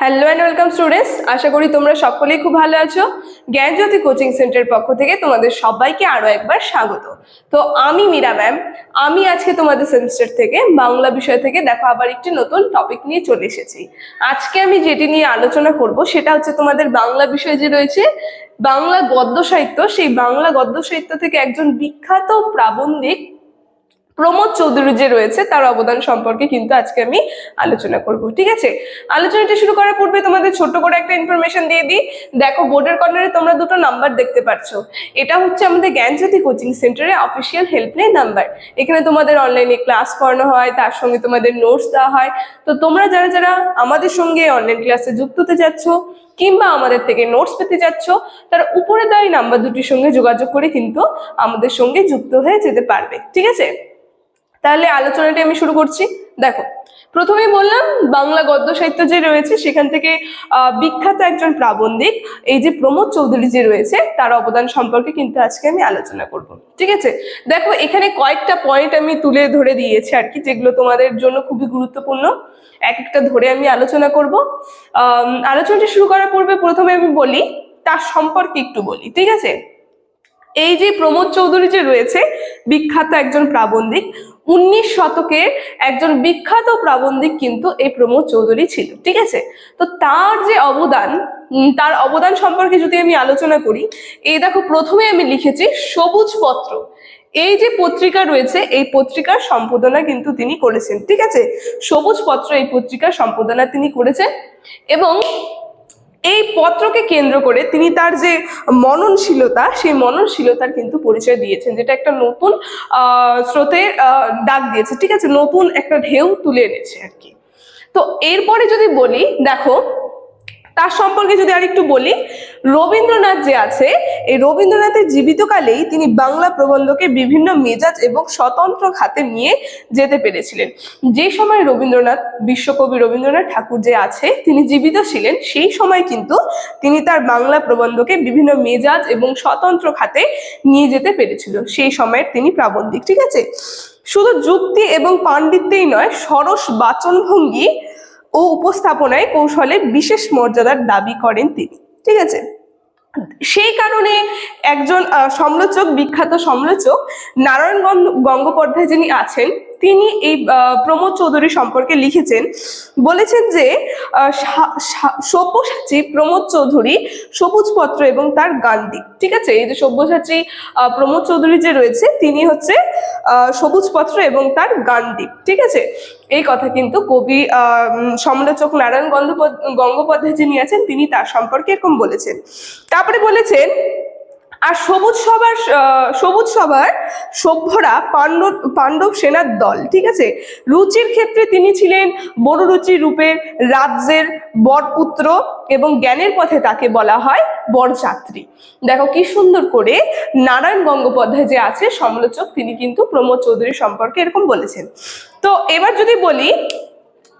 Hello and welcome students আশা করি তোমরা সকলেই খুব ভালো আছো। জ্ঞানজ্যোতি কোচিং সেন্টারের পক্ষ থেকে তোমাদের সবাইকে আরও একবার স্বাগত। তো আমি মীরা ম্যাম। আমি আজকে তোমাদের সেমিস্টার থেকে, বাংলা বিষয় থেকে দেখো আবার একটি নতুন টপিক নিয়ে চলে এসেছি। আজকে আমি যেটি নিয়ে আলোচনা করব, সেটা হচ্ছে তোমাদের বাংলা বিষয় যে রয়েছে, বাংলা গদ্য সাহিত্য। সেই বাংলা গদ্য সাহিত্য থেকে একজন বিখ্যাত প্রাবন্ধিক প্রমোদ চৌধুরী যে রয়েছে, তার অবদান সম্পর্কে কিন্তু আজকে আমি আলোচনা করব, ঠিক আছে? আলোচনাটা শুরু করার পূর্বে তোমাদের ছোট্ট করে একটা ইনফরমেশন দিয়ে দিই। দেখো বোর্ডের কর্নারে তোমরা দুটো নাম্বার দেখতে পাচ্ছ এটা হচ্ছে আমাদের জ্ঞানজ্যোতি কোচিং সেন্টারের অফিসিয়াল হেল্পলাইন নাম্বার এখানে তোমাদের অনলাইনে ক্লাস করানো হয়, তার সঙ্গে তোমাদের নোটস দেওয়া হয়। তো তোমরা যারা যারা আমাদের সঙ্গে অনলাইন ক্লাসে যুক্ত হতে যাচ্ছ, কিংবা আমাদের থেকে নোটস পেতে যাচ্ছ, তারা উপরে দেওয়া নাম্বার দুটির সঙ্গে যোগাযোগ করে কিন্তু আমাদের সঙ্গে যুক্ত হয়ে যেতে পারবে, ঠিক আছে? তাহলে আলোচনাটি আমি শুরু করছি। দেখো, প্রথমেই বললাম, বাংলা গদ্য সাহিত্য যে রয়েছে, সেখান থেকে বিখ্যাত একজন প্রাবন্ধিক, এই যে প্রমোদ চৌধুরী যে রয়েছে, তার অবদান সম্পর্কে কিন্তু আজকে আমি আলোচনা করব। ঠিক আছে? দেখো, এখানে কয়েকটা পয়েন্ট আমি তুলে ধরে দিয়েছি আর কি, যেগুলো তোমাদের জন্য খুবই গুরুত্বপূর্ণ। এক একটা ধরে আমি আলোচনা করব। আলোচনাটি শুরু করার পূর্বে প্রথমে আমি বলি, তার সম্পর্কে একটু বলি। ঠিক আছে? এই যে প্রমোদ চৌধুরী যে রয়েছে, বিখ্যাত একজন প্রাবন্ধিক, উনিশ শতকের একজন বিখ্যাত প্রাবন্ধিক কিন্তু এই প্রমোদ চৌধুরী ছিল, ঠিক আছে? তো তার যে অবদান তার অবদান সম্পর্কে যদি আমি আলোচনা করি, এই দেখো প্রথমে আমি লিখেছি সবুজ পত্র। এই যে পত্রিকা রয়েছে, এই পত্রিকার সম্পাদনা কিন্তু তিনি করেছেন, ঠিক আছে? সবুজ পত্র এই পত্রিকার সম্পাদনা তিনি করেছেন এবং এই পত্রকে কেন্দ্র করে তিনি তার যে মননশীলতা, সেই মননশীলতার কিন্তু পরিচয় দিয়েছেন, যেটা একটা নতুন স্রোতে ডাক দিয়েছে। ঠিক আছে? নতুন একটা ঢেউ তুলে এনেছে আর কি। তো এরপরে যদি বলি, দেখো তার সম্পর্কে যদি আরেকটু বলি, রবীন্দ্রনাথ যে আছে, এই রবীন্দ্রনাথের জীবিতকালেই তিনি বাংলা প্রবন্ধকে বিভিন্ন মেজাজ এবং স্বতন্ত্র খাতে নিয়ে যেতে পেরেছিলেন। যে সময় রবীন্দ্রনাথ, বিশ্বকবি রবীন্দ্রনাথ ঠাকুর যে আছে, তিনি জীবিত ছিলেন, সেই সময় কিন্তু তিনি তার বাংলা প্রবন্ধকে বিভিন্ন মেজাজ এবং স্বতন্ত্র খাতে নিয়ে যেতে পেরেছিল। সেই সময়ের তিনি প্রাবন্ধিক, ঠিক আছে? শুধু যুক্তি এবং পাণ্ডিত্যেই নয়, সরস বাচনভঙ্গি ও উপস্থাপনায় কৌশলে বিশেষ মর্যাদার দাবি করেন তিনি। ঠিক আছে? সেই কারণে একজন সমালোচক, বিখ্যাত সমালোচক নারায়ণ গঙ্গোপাধ্যায় যিনি আছেন তিনি এই প্রমোদ চৌধুরী সম্পর্কে লিখেছেন বলেছেন যে সব্যসাচী প্রমোদ চৌধুরী সবুজ পত্র এবং তার গান্ধী। ঠিক আছে? এই যে সব্যসাচী প্রমোদ চৌধুরী যে রয়েছে তিনি হচ্ছে আহ, সবুজ পত্র এবং তার গান্ধী। ঠিক আছে? এই কথা কিন্তু কবি সমালোচক নারায়ণ গঙ্গোপাধ্যায় যিনি আছেন তিনি তার সম্পর্কে এরকম বলেছেন। তারপরে বলেছেন আর সবুজ আহ, সবুজ সভার সভ্যরা পাণ্ডব পাণ্ডব সেনার দল ঠিক আছে? রুচির ক্ষেত্রে তিনি ছিলেন বড় রুচি রূপের রাজ্যের বরপুত্র এবং জ্ঞানের পথে তাকে বলা হয় বরযাত্রী। দেখো কি সুন্দর করে নারায়ণ গঙ্গোপাধ্যায় যে আছে সমালোচক তিনি কিন্তু প্রমোদ চৌধুরী সম্পর্কে এরকম বলেছেন। তো এবার যদি বলি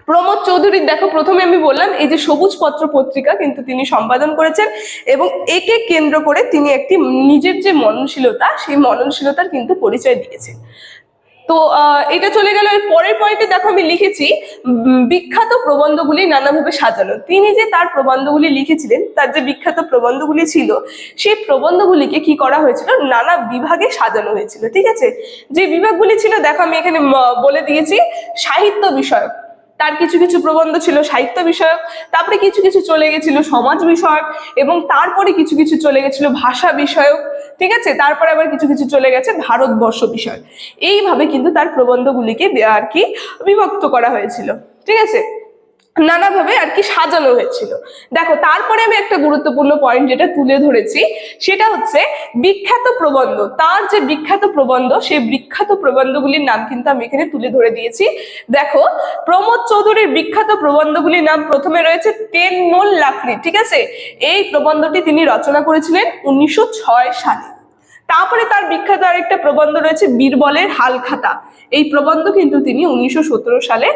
প্রমোদ চৌধুরীর দেখো প্রথমে আমি বললাম, এই যে সবুজ পত্র পত্রিকা কিন্তু তিনি সম্পাদন করেছেন এবং একে কেন্দ্র করে তিনি একটি নিজের যে মননশীলতা, সেই মননশীলতার কিন্তু পরিচয় দিয়েছেন। তো এটা চলে গেল পরের পয়েন্টে দেখো আমি লিখেছি বিখ্যাত প্রবন্ধগুলি নানাভাবে সাজানো। তিনি যে তার প্রবন্ধগুলি লিখেছিলেন, তার যে বিখ্যাত প্রবন্ধগুলি ছিল, সেই প্রবন্ধগুলিকে কি করা হয়েছিল? নানা বিভাগে সাজানো হয়েছিল, ঠিক আছে? যে বিভাগগুলি ছিল, দেখো আমি এখানে বলে দিয়েছি, সাহিত্য বিষয়ক। তার কিছু কিছু প্রবন্ধ ছিল সাহিত্য বিষয়ক, তারপরে কিছু কিছু চলে গেছিল সমাজ বিষয়ক এবং তারপরে কিছু কিছু চলে গেছিল ভাষা বিষয়ক, ঠিক আছে? তারপরে আবার কিছু কিছু চলে গেছে ভারতবর্ষ বিষয়। এইভাবে কিন্তু তার প্রবন্ধগুলিকে আর কি বিভক্ত করা হয়েছিল, ঠিক আছে? নানাভাবে আর কি সাজানো হয়েছিল। দেখো, তারপরে আমি একটা গুরুত্বপূর্ণ পয়েন্ট যেটা তুলে ধরেছি, সেটা হচ্ছে বিখ্যাত প্রবন্ধ। তার যে বিখ্যাত প্রবন্ধ, সেই বিখ্যাত প্রবন্ধগুলির নাম কিন্তু আমি এখানে তুলে ধরে দিয়েছি। দেখো, প্রমোদ চৌধুরীর বিখ্যাত প্রবন্ধগুলির নাম প্রথমে রয়েছে তেন মোল লাকড়ি, ঠিক আছে? এই প্রবন্ধটি তিনি রচনা করেছিলেন উনিশশো ছয় সালে। তারপরে তার বিখ্যাত আরেকটা প্রবন্ধ রয়েছে বীরবলের হালখাতা এই প্রবন্ধ কিন্তু তিনি উনিশশো সতেরো সালে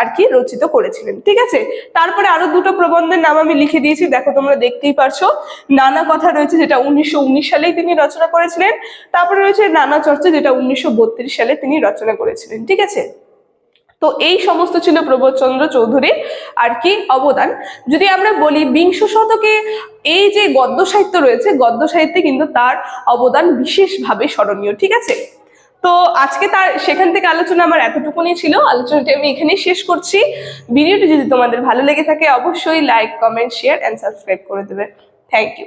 আর কি রচিত করেছিলেন। ঠিক আছে? তারপরে আরও দুটো প্রবন্ধের নাম আমি লিখে দিয়েছি। দেখো, তোমরা দেখতেই পারছ। নানা কথা রয়েছে যেটা উনিশশো উনিশ সালেই তিনি রচনা করেছিলেন। তারপরে রয়েছে নানা চর্চা যেটা উনিশশো বত্রিশ সালে তিনি রচনা করেছিলেন। ঠিক আছে? তো এই সমস্ত ছিল প্রবোধচন্দ্র চৌধুরীর আর কি অবদান। যদি আমরা বলি বিংশ শতকে এই যে গদ্য সাহিত্য রয়েছে, গদ্য সাহিত্যে কিন্তু তার অবদান বিশেষভাবে স্মরণীয়, ঠিক আছে? তো আজকে তার সেখান থেকে আলোচনা আমার এতটুকুনি ছিল। আলোচনাটি আমি এখানেই শেষ করছি। ভিডিওটি যদি তোমাদের ভালো লেগে থাকে, অবশ্যই like comment share and subscribe করে দেবে। Thank you